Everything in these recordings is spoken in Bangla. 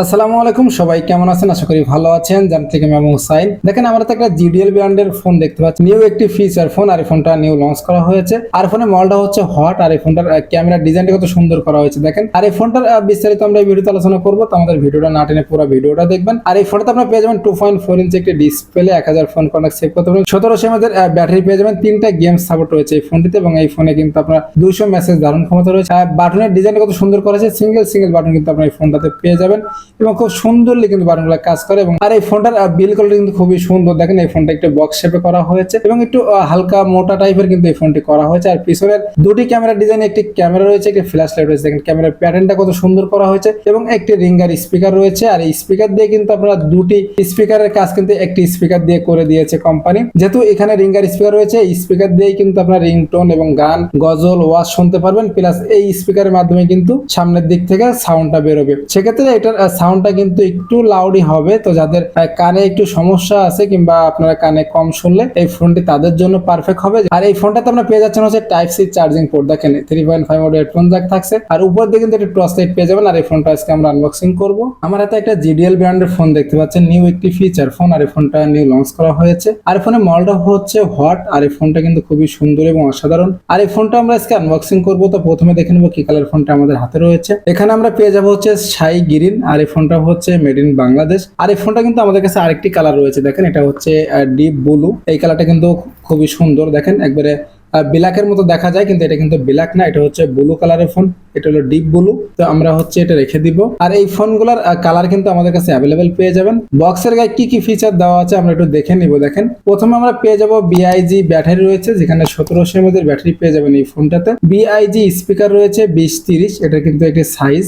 আসসালামু আলাইকুম, সবাই কেমন আছেন? আশা করি ভালো আছেন। জান থেকে আমি হুসাইন। দেখেন, আমরা তো একটা জিডিএল ব্র্যান্ডের ফোন দেখতে পাচ্ছি নিউ একটি ফিচার ফোন আর ফোনটা নিউ লঞ্চ করা হয়েছে। আর ফোনের মডেলটা হচ্ছে হট আর ফোনটার ক্যামেরা ডিজাইনটা কত সুন্দর করা হয়েছে। দেখেন, আর এই ফোনটার বিস্তারিত আমরা এই ভিডিওতে আলোচনা করব। তো আমাদের ভিডিওটা না টেনে পুরো ভিডিওটা দেখবেন। আর এই ফোনটাতে আপনারা পেয়ে যাবেন টু পয়েন্ট ফোর ইঞ্চি একটি ডিসপ্লে এক হাজার ফোন কন্ট্যাক্ট সেভ করতে পারবেন। সতেরোশো আমাদের ব্যাটারি পেয়ে যাবেন। তিনটা গেম সাপোর্ট রয়েছে এই ফোনটিতে এবং এই ফোনে কিন্তু আপনার দুইশো মেসেজ ধারণ ক্ষমতা রয়েছে। আর বাটনের ডিজাইনটা কত সুন্দর করা করেছে সিঙ্গেল সিঙ্গেল বাটন কিন্তু আপনার এই ফোনটাতে পেয়ে যাবেন। এবং খুব সুন্দরলি কিন্তু বাটনগুলো কাজ করে এবং আর এই ফোনটার বিল কোয়ালিটি কিন্তু খুবই সুন্দর। দেখেন এই ফোনটা একটু বক্স শেপে করা হয়েছে এবং একটু হালকা মোটা টাইপের কিন্তু এই ফোনটি করা হয়েছে। আর পিছনের দুটি ক্যামেরা ডিজাইন একটি ক্যামেরা রয়েছে, একটি ফ্ল্যাশ লাইট রয়েছে। দেখেন ক্যামেরার প্যাটার্নটা কত সুন্দর করা হয়েছে এবং একটি রিঙ্গার স্পিকার রয়েছে। আর এই স্পিকার দিয়ে কিন্তু আপনারা দুটি স্পিকারের কাজ কিন্তু একটি স্পিকার দিয়ে করে দিয়েছে কোম্পানি যেহেতু এখানে রিঙ্গার স্পিকার রয়েছে, এই স্পিকার দিয়েই কিন্তু আপনারা রিংটোন এবং গান, গজল ওয়াজ শুনতে পারবেন। প্লাস এই স্পিকারের মাধ্যমে কিন্তু সামনের দিক থেকে সাউন্ডটা বেরোবে। সেক্ষেত্রে এটার সাউন্ডটা কিন্তু একটু লাউডই হবে। তো যাদের কানে একটু সমস্যা আছে কিংবা আপনারা কানে কম শুনলে, এই ফোনটি তাদের জন্য পারফেক্ট হবে। আর এই ফোনটাতে আপনারা পেয়ে যাচ্ছেন হচ্ছে টাইপ সি চার্জিং পোর্ট দেখেন three point five headphone jack থাকছে। আর উপর দিয়ে কিন্তু একটা টর্চ লাইট পেয়ে যাবেন। আর এই ফোনটা আজকে আমরা আনবক্সিং করব। আমার হাতে একটা জিডিএল ব্র্যান্ডের ফোন দেখতে পাচ্ছেন। নিউ একটি ফিচার ফোন আর এই ফোনটা নিউ লঞ্চ করা হয়েছে। আর ফোনের মডেলটা হচ্ছে হট আর এই ফোনটা কিন্তু খুবই সুন্দর এবং অসাধারণ। আর এই ফোনটা আমরা আজকে আনবক্সিং করব। তো প্রথমে দেখে নেব কি কালার ফোনটা আমাদের হাতে রয়েছে। এখানে আমরা পেয়ে যাব হচ্ছে সাই গ্রিন আর এই ফোনটা হচ্ছে মেড ইন বাংলাদেশ। আর এই ফোনটা কিন্তু আমাদের কাছে আরেকটি কালার রয়েছে, দেখেন, এটা হচ্ছে ডিপ ব্লু এই কালারটা কিন্তু খুবই সুন্দর, দেখেন, একবারে ব্ল্যাকের মতো দেখা যায়, কিন্তু এটা কিন্তু ব্ল্যাক না, এটা হচ্ছে ব্লু কালারের ফোন এটা হলো ডিপ ব্লু তো আমরা হচ্ছে এটা রেখে দিব। আর এই ফোনগুলোর কালার কিন্তু আমাদের কাছে অ্যাভেলেবেল পেয়ে যাবেন। বক্সের গায়ে কি কি ফিচার দেওয়া আছে আমরা একটু দেখে নিব, দেখেন। প্রথমে আমরা পেয়ে যাব বিআইজি ব্যাটারি রয়েছে, যেখানে সতেরোশো এর ব্যাটারি পেয়ে যাবেন এই ফোনটাতে। বিআইজি স্পিকার রয়েছে বিশ তিরিশ, এটা কিন্তু একটি সাইজ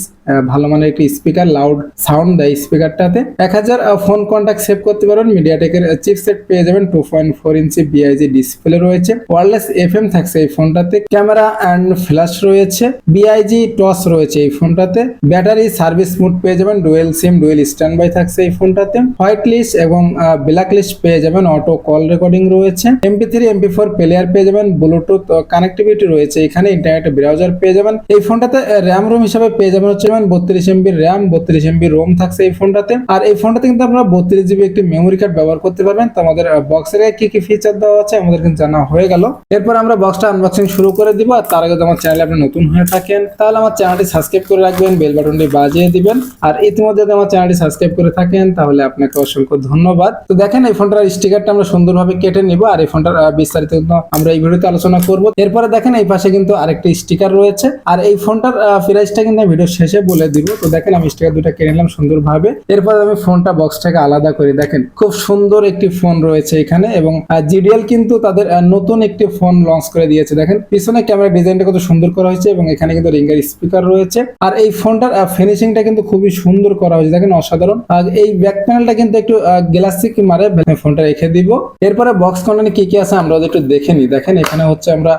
ভালো মানের একটি স্পিকার লাউড সাউন্ড দেয় স্পিকারটাতে এক হাজার ফোন কন্ট্যাক্ট সেভ করতে পারবেন মিডিয়াটেকের চিপসেট পেয়ে যাবেন two point four inch BIG display রয়েছে। ওয়ারলেস এফএম থাকছে এই ফোনটাতে। ক্যামেরা অ্যান্ড ফ্ল্যাশ রয়েছে। বিআইজি টস রয়েছে এই ফোনটাতে। ব্যাটারি সার্ভিস মোড পেয়ে যাবেন, dual SIM, dual standby থাকছে এই ফোনটাতে। হোয়াইট লিস্ট এবং ব্ল্যাক লিস্ট পেয়ে যাবেন, অটো কল রেকর্ডিং রয়েছে। MP three, MP four player পেয়ে যাবেন, ব্লুটুথ কানেক্টিভিটি রয়েছে এখানে, ইন্টারনেট ব্রাউজার পেয়ে যাবেন। এই ফোনটাতে র্যাম রোম হিসাবে পেয়ে যাবেন হচ্ছে বত্রিশ এমবির র্যাম, বত্রিশ এমবি রোম থাকছে এই ফোনটাতে। আর এই ফোনটাতে কিন্তু আপনারা বত্রিশ জিবি একটি মেমোরি কার্ড ব্যবহার করতে পারবেন। তো আমাদের বক্সের কি কি ফিচার দেওয়া আছে আমাদের কিন্তু জানা হয়ে গেল। এরপর আমরা বক্সটা আনবক্সিং শুরু করে দিব। আর তার আগে আমার চ্যানেলে আপনি নতুন হয়ে থাকেন তাহলে আমার চ্যানেলটি সাবস্ক্রাইব করে রাখবেন, বেল বাটনটি বাজিয়ে দিবেন। আর ইতিমধ্যে যদি আমার চ্যানেলটি সাবস্ক্রাইব করে থাকেন, তাহলে আপনাকে অসংখ্য ধন্যবাদ। তো দেখেন, এই ফোনটার স্টিকারটা আমরা সুন্দরভাবে কেটে নিব আর এই ফোনটার বিস্তারিত আমরা এই ভিডিওতে আলোচনা করব। এরপরে দেখেন, এই পাশে কিন্তু আরেকটি স্টিকার রয়েছে। আর এই ফোনটার প্রাইসটা কিন্তু আমি ভিডিও শেষে বলে দিব। তো দেখেন, আমি স্টিকার দুটো কিনে নিলাম সুন্দরভাবে। এরপর আমি ফোনটা বক্স থেকে আলাদা করি দেখেন, খুব সুন্দর একটি ফোন রয়েছে এখানে এবং জিডিএল কিন্তু তাদের নতুন একটি ফোন লঞ্চ করে দিয়েছে। দেখেন, পিছনে ক্যামেরা ডিজাইনটা কত সুন্দর করা হয়েছে এবং এখানে কিন্তু রিঙ্গার স্পিকার রয়েছে। আর এই ফোনটার ফিনিশিংটা কিন্তু খুবই সুন্দর করা হয়েছে, দেখেন অসাধারণ। আর এই ব্যাক প্যানেলটা কিন্তু একটু গ্লাসিক মারে ফোনটা রেখে দিব। এরপরে বক্স কন্টেন্ট কি কি আছে আমরা একটু দেখে নিই। দেখেন, এখানে হচ্ছে আমরা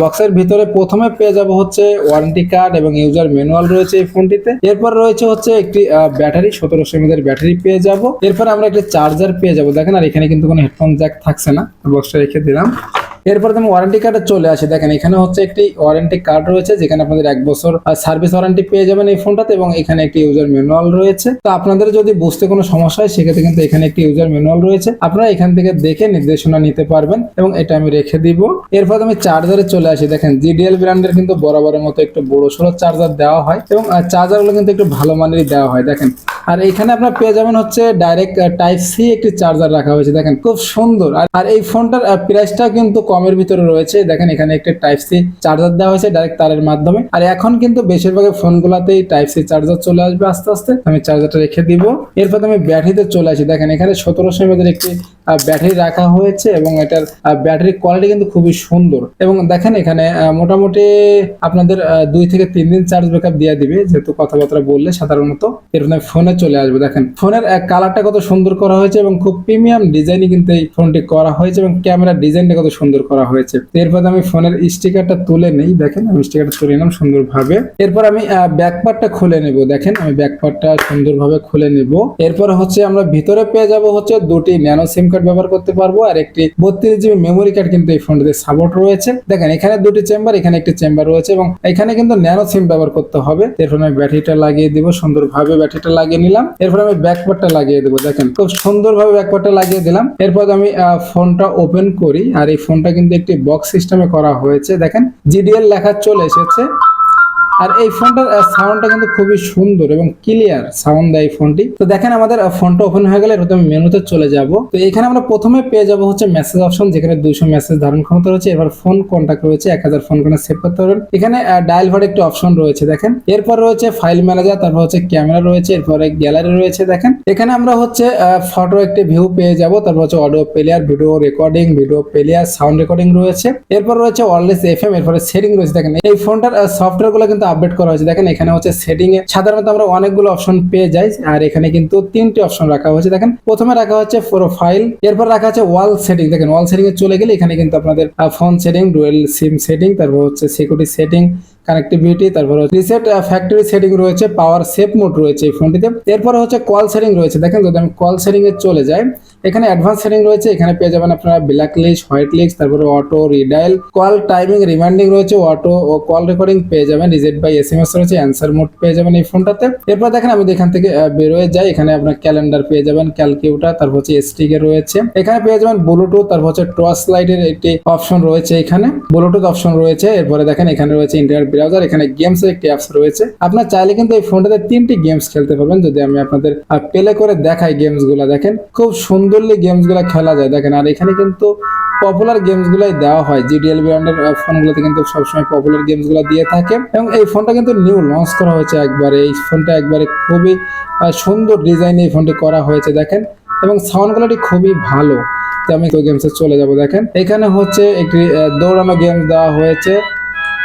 বক্সের ভিতরে প্রথমে পেয়ে যাব হচ্ছে ওয়ারেন্টি কার্ড এবং ইউজার ম্যানুয়াল রয়েছে এই ফোনটিতে। এরপর রয়েছে হচ্ছে একটি ব্যাটারি সতেরোশো এমএর ব্যাটারি পেয়ে যাব। এরপর আমরা একটি চার্জার পেয়ে যাব। দেখেন, আর এখানে কিন্তু কোনো হেডফোন জ্যাক থাকছে না। বক্সটা রেখে দিলাম। এরপর তুমি ওয়ারেন্টি কার্ডে চলে আসি। দেখেন, এখানে হচ্ছে একটি ওয়ারেন্টি কার্ড রয়েছে, যেখানে আপনাদের এক বছর সার্ভিস ওয়ারেন্টি পেয়ে যাবেন এই ফোনটাতে এবং এখানে একটি ইউজার ম্যানুয়াল রয়েছে। তো আপনাদের যদি বুঝতে কোনো সমস্যা হয়, সেক্ষেত্রে কিন্তু এখানে একটি ইউজার ম্যানুয়াল রয়েছে। আপনারা এখান থেকে দেখে নির্দেশনা নিতে পারবেন এবং এটা আমি রেখে দিব। এরপর আমি চার্জারে চলে আসি। দেখেন জিডিএল ব্র্যান্ডের কিন্তু বরাবরের মতো একটু বড় সড়ো চার্জার দেওয়া হয় এবং চার্জারগুলো কিন্তু একটু ভালো মানেরই দেওয়া হয়। দেখেন, আর এখানে আপনার পেয়ে যাবেন হচ্ছে ডাইরেক্ট টাইপ সি একটি চার্জার রাখা হয়েছে। দেখেন, খুব সুন্দর। আর- এই ফোনটার প্রাইসটা কিন্তু কমের ভিতরে রয়েছে। দেখেন এখানে একটা টাইপ সি চার্জার দেওয়া হয়েছে ডাইরেক্ট তারের মাধ্যমে। আর এখন কিন্তু বেশিরভাগ ফোনগুলোতেই টাইপ সি চার্জার চলে আসবে আস্তে আস্তে। আমি চার্জারটা রেখে দিব। এরপর আমি ব্যাটারিতে চলে আসি। দেখেন এখানে সতেরোশো এমএর একটি ব্যাটারি রাখা হয়েছে এবং এটার ব্যাটারি কোয়ালিটি কিন্তু খুবই সুন্দর। এবং দেখেন এখানে মোটামুটি আপনাদের দুই থেকে তিন দিন চার্জ ব্যাকআপ দিয়ে দিবে, যেহেতু কথাবার্তা বললে সাধারণত। এরপর আমি ফোনে চলে আসবে, দেখেন। ফোনের কালারটা কত সুন্দর করা হয়েছে এবং খুব প্রিমিয়াম ডিজাইনই কিন্তু এই ফোনটি করা হয়েছে এবং ক্যামেরা ডিজাইনটা কত সুন্দর করা হয়েছে। এরপর আমি ফোনের স্টিকারটা তুলে নেই, দেখেন, আমি স্টিকারটা তুলে নিলাম সুন্দরভাবে। এরপর আমি ব্যাকপার্টটা খুলে নেব, দেখেন, আমি ব্যাকপার্টটা সুন্দরভাবে খুলে নেব। এরপর হচ্ছে আমরা ভিতরে পেয়ে যাব হচ্ছে দুটি ন্যানো সিম কার্ড ব্যবহার করতে পারব, আর একটি বত্রিশ জিবি মেমোরি কার্ড কিন্তু এই ফোনটিতে সাপোর্ট রয়েছে। দেখেন, এখানে দুটি চেম্বার এখানে একটি চেম্বার রয়েছে এবং এখানে কিন্তু ন্যানো সিম ব্যবহার করতে হবে। এরপর আমি ব্যাটারিটা লাগিয়ে দিব, সুন্দরভাবে ব্যাটারিটা লাগিয়ে নিলাম। এরপর আমি ব্যাকপার্টটা লাগিয়ে দেবো, দেখেন, খুব সুন্দরভাবে ব্যাকপার্টটা লাগিয়ে দিলাম। এরপর আমি ফোনটা ওপেন করি, আর এই ফোনটা কিন্তু একটি বক্স সিস্টেমে করা হয়েছে। দেখেন জিডিএল লেখা চলে এসেছে। আর এই ফোনটার সাউন্ডটা কিন্তু খুবই সুন্দর এবং ক্লিয়ার সাউন্ড দেয় এই ফোনটি। তো দেখেন আমাদের ফোনটা ওপেন হয়ে গেলে এরপর আমি মেনুতে চলে যাব। তো এখানে আমরা প্রথমে পেয়ে যাব হচ্ছে মেসেজ অপশন যেখানে দুইশো মেসেজ ধারণ ক্ষমতা রয়েছে। এবার ফোন কন্ট্যাক্ট রয়েছে, এক হাজার ফোন করে সেভ করতে পারবেন। এখানে ডায়াল ভার একটি অপশন রয়েছে, দেখেন। এরপর রয়েছে ফাইল ম্যানেজার তারপর হচ্ছে ক্যামেরা রয়েছে, এরপরে গ্যালারি রয়েছে, দেখেন। এখানে আমরা হচ্ছে ফটো একটি ভিউ পেয়ে যাব, তারপর হচ্ছে audio player video recording video player sound recording রয়েছে। এরপর রয়েছে ওয়ারলেস এফএম এরপরে সেটিং রয়েছে, দেখেন। এই ফোনটার সফটওয়্যারগুলো কিন্তু আপডেট করা হয়েছে। দেখেন, এখানে হচ্ছে সেটিং এ সাধারণত আমরা অনেকগুলো অপশন পেয়ে যাই, আর এখানে কিন্তু তিনটি অপশন রাখা হয়েছে। দেখেন, প্রথমে রাখা হচ্ছে প্রোফাইল এরপর রাখা আছে ওয়াল সেটিং দেখেন ওয়াল সেটিং এ চলে গেলে এখানে কিন্তু আপনাদের phone setting dual SIM setting তারপর হচ্ছে সিকিউরিটি সেটিং কানেক্টিভিটি তারপর রিসেট ফ্যাক্টরি সেটিং রয়েছে পাওয়ার সেভ মোড রয়েছে এই ফোনটিতে এরপর হচ্ছে কল সেটিং রয়েছে। দেখেন, যদি আমি কল সেটিং এ চলে যাই এখানে অ্যাডভান্স সেটিং রয়েছে, এখানে পেয়ে যাবেন আপনারা ব্ল্যাক লিস্ট হোয়াইট লিস্ট তারপরে auto redial call timing reminding রয়েছে অটো ও কল রেকর্ডিং পেয়ে যাবেন রিজেক্ট বাই এস এম এস রয়েছে অ্যান্সার মোড পেয়ে যাবেন এই ফোনটাতে এরপর দেখেন, আমি এখান থেকে বেরোয় যাই, এখানে আপনার ক্যালেন্ডার পেয়ে যাবেন ক্যালকিউটার তারপর হচ্ছে এসটিকে রয়েছে। এখানে পেয়ে যাবেন ব্লুটুথ তারপর হচ্ছে টর্চ লাইটের একটি অপশন রয়েছে এখানে। ব্লুটুথ অপশন রয়েছে, এরপরে দেখেন, এখানে রয়েছে ইন্টারনেট ব্রাউজার এখানে গেমস এর একটি অ্যাপস রয়েছে। আপনার চাইলে কিন্তু এই ফোনটাতে তিনটি গেমস খেলতে পারবেন, যদি আমি আপনাদের প্লে করে দেখাই গেমসগুলা, দেখেন। খুব সুন্দরলি গেমসগুলা খেলা যায়। দেখেন, আর এখানে কিন্তু পপুলার গেমস গুলাই দেওয়া হয়। জিডিএল ব্র্যান্ডের ফোনগুলোতে কিন্তু সবসময় পপুলার গেমসগুলো দিয়ে থাকে। এবং এই ফোনটা কিন্তু নিউ লঞ্চ করা হয়েছে একবারে। এই ফোনটা একবারে খুবই সুন্দর ডিজাইন এই ফোনটি করা হয়েছে, দেখেন। এবং সাউন্ড কোয়ালিটি খুবই ভালো। আমি তো গেমসে চলে যাব, দেখেন। এখানে হচ্ছে একটি দৌড়ানো গেমস দেওয়া হয়েছে।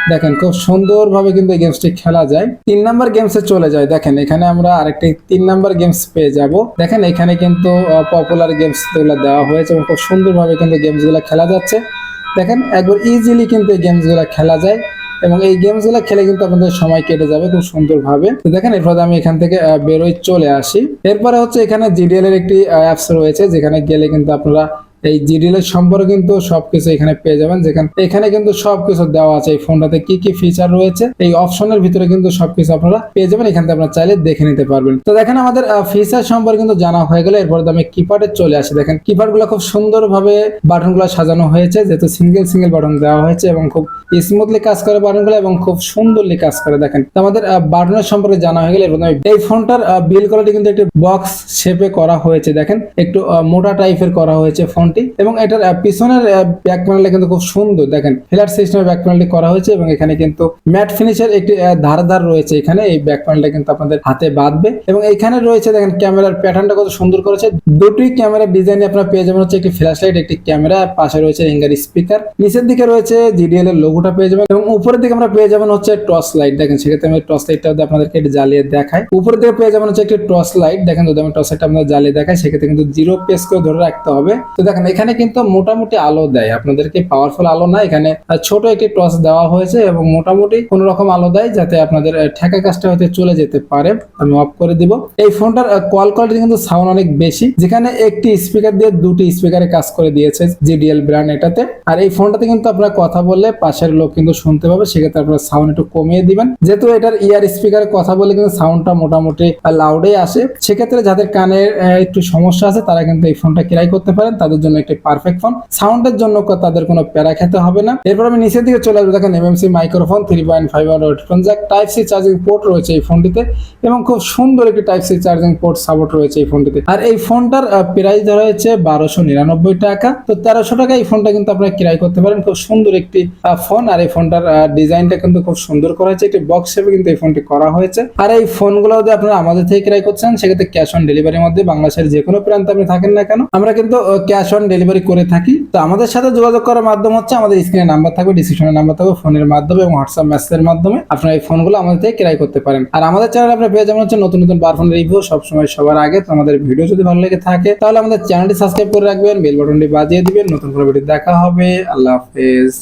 দেখেন, খুব সুন্দরভাবে কিন্তু এই গেমসটি খেলা যায়। তিন নাম্বার গেমসে চলে যায় দেখেন, এখানে আমরা আরেকটি তিন নাম্বার গেমস পেয়ে যাব। দেখেন, এখানে কিন্তু পপুলার গেমসগুলো দেওয়া হয়েছে এবং খুব সুন্দরভাবে কিন্তু গেমসগুলো খেলা যাচ্ছে। দেখেন, একবার ইজিলি কিন্তু এই গেমসগুলো খেলা যায় এবং এই গেমসগুলো খেলে কিন্তু আপনাদের সময় কেটে যাবে খুব সুন্দরভাবে। তো দেখেন, এরপর আমি এখান থেকে বেরোই, চলে আসি। এরপরে হচ্ছে এখানে জিডিএল এর একটি অ্যাপস রয়েছে, যেখানে গেলে কিন্তু আপনারা এই জিডিএল এর সম্পর্কে কিন্তু সবকিছু এখানে পেয়ে যাবেন, যেখানে এখানে কিন্তু সবকিছু দেওয়া আছে এই ফোনটাতে কি কি ফিচার রয়েছে? এই অপশনের ভিতরে কিন্তু সবকিছু আপনারা পেয়ে যাবেন, এখান থেকে আপনারা চাইলে দেখে নিতে পারবেন। তো দেখেন আমাদের ফিচার সম্পর্কে কিন্তু জানা হয়ে গেলে, এরপরে আমি কিপ্যাডে চলে আসি। দেখেন কিপ্যাডগুলো খুব সুন্দরভাবে বাটনগুলো সাজানো হয়েছে, যেহেতু সিঙ্গেল সিঙ্গেল বাটন দেওয়া হয়েছে এবং খুব স্মুথলি কাজ করে বাটনগুলো এবং খুব সুন্দরলি কাজ করে। দেখেন, তো আমাদের বাটনের সম্পর্কে জানা হয়ে গেলে, এরপর এই ফোনটার বিল কোয়ালিটি কিন্তু একটি বক্স শেপে করা হয়েছে। দেখেন, একটু মোটা টাইপের করা হয়েছে ফোনটি এবং এটার পিছনের ব্যাক প্যানেলটা কিন্তু খুব সুন্দর। দেখেন ফ্ল্যাট সিস্টেমের ব্যাক প্যানেলটি করা হয়েছে এবং এখানে কিন্তু ম্যাট ফিনিশের একটি আহ, ধার ধার রয়েছে এখানে। এই ব্যাক প্যানেলটা কিন্তু আপনাদের হাতে বাঁধবে। এবং এখানে রয়েছে দেখেন ক্যামেরার প্যাটার্নটা কত সুন্দর করেছে। দুটি ক্যামেরা ডিজাইনে আপনারা পেয়ে যাবেন হচ্ছে একটি ফ্ল্যাশ লাইট একটি ক্যামেরা পাশে রয়েছে রিঙ্গার স্পিকার। নিচের দিকে রয়েছে জিডিএল এর লোগোটা পেয়ে যাবেন এবং উপরের দিকে আমরা পেয়ে যাবেন হচ্ছে টর্চ লাইট। দেখেন সেক্ষেত্রে আমি টর্চ লাইটটা আপনাদেরকে একটু জ্বালিয়ে দেখাই। উপরের দিকে পেয়ে যাবেন হচ্ছে একটি টর্চ লাইট। দেখেন যদি আমি টর্চ লাইটটা আপনাদের জ্বালিয়ে দেখাই সেক্ষেত্রে কিন্তু জিরো পেস করে ধরে রাখতে হবে। তো দেখেন এখানে কিন্তু মোটামুটি আলো দেয়। আপনাদেরকে পাওয়ারফুল আলো না, এখানে ছোট একটি টর্চ দেওয়া হয়েছে এবং মোটামুটি কোন রকম আলো দেয় যাতে আপনাদের ঠেকা কাজটা হয়তো চলে যেতে পারে। আমি অফ করে দিব। এই ফোনটার কল কোয়ালিটি কিন্তু সাউন্ড অনেক বেশি। যেখানে একটি স্পিকার দিয়ে দুটি স্পিকারে কাজ করে দিয়েছে জিডিএল ব্র্যান্ড এটাতে। আর এই ফোনটাতে কিন্তু আপনারা কথা বললে পাশের লোক কিন্তু শুনতে পাবে, সেক্ষেত্রে আপনারা সাউন্ড একটু কমিয়ে দিবেন। যেহেতু এটার ইয়ার স্পিকারে কথা বলে কিন্তু সাউন্ডটা মোটামুটি লাউডে আসে। সেক্ষেত্রে যাদের কানের একটু সমস্যা আছে, তারা কিন্তু এই ফোনটা ক্রয় করতে পারেন। তাদের জন্য একটি পারফেক্ট ফোন সাউন্ডের জন্য তাদের কোনো প্যারা খেতে হবে না। এরপর আমি নিচের দিকে চলে আসব। দেখেন MMC microphone three point five headphone jack type C charging port রয়েছে এই ফোনটিতে এবং খুব সুন্দর একটি type C charging port support রয়েছে এই ফোনটিতে আর এই ফোনটার প্রাইস ধরা হয়েছে বারোশো নিরানব্বই টাকা। তো তেরোশো টাকা এই ফোনটা কিন্তু আপনারা ক্রয় করতে পারেন। খুব সুন্দর একটি ফোন আর এই ফোনটার ডিজাইনটা কিন্তু খুব সুন্দর করা হয়েছে। একটি বক্স শেপে কিন্তু এই ফোনটি করা হয়েছে। আর এই ফোনগুলো যদি আপনারা আমাদের থেকে ক্রয় করছেন সেক্ষেত্রে ক্যাশ অন ডেলিভারির মধ্যে বাংলাদেশের যে কোনো প্রান্তে আপনি থাকেন না কেন, আমরা কিন্তু ক্যাশ অন অন ডেলিভারি করে থাকি। তো আমাদের সাথে যোগাযোগ করার মাধ্যম হচ্ছে আমাদের স্ক্রিনে নাম্বার থাকবে ডিসক্রিপশনের নাম্বার থাকবে ফোনের মাধ্যমে এবং হোয়াটসঅ্যাপ মেসেজের মাধ্যমে আপনারা এই ফোনগুলো আমাদের থেকে ক্রয় করতে পারেন। আর আমাদের চ্যানেলে আপনারা পেয়ে যাবেন হচ্ছে নতুন নতুন বার ফোনের রিভিউ সবসময় সবার আগে। তো আমাদের ভিডিও যদি ভালো লেগে থাকে, তাহলে আমাদের চ্যানেলটি সাবস্ক্রাইব করে রাখবেন বেল বাটনটি বাজিয়ে দিবেন। নতুন কোনো ভিডিও দেখা হবে। আল্লাহ হাফেজ।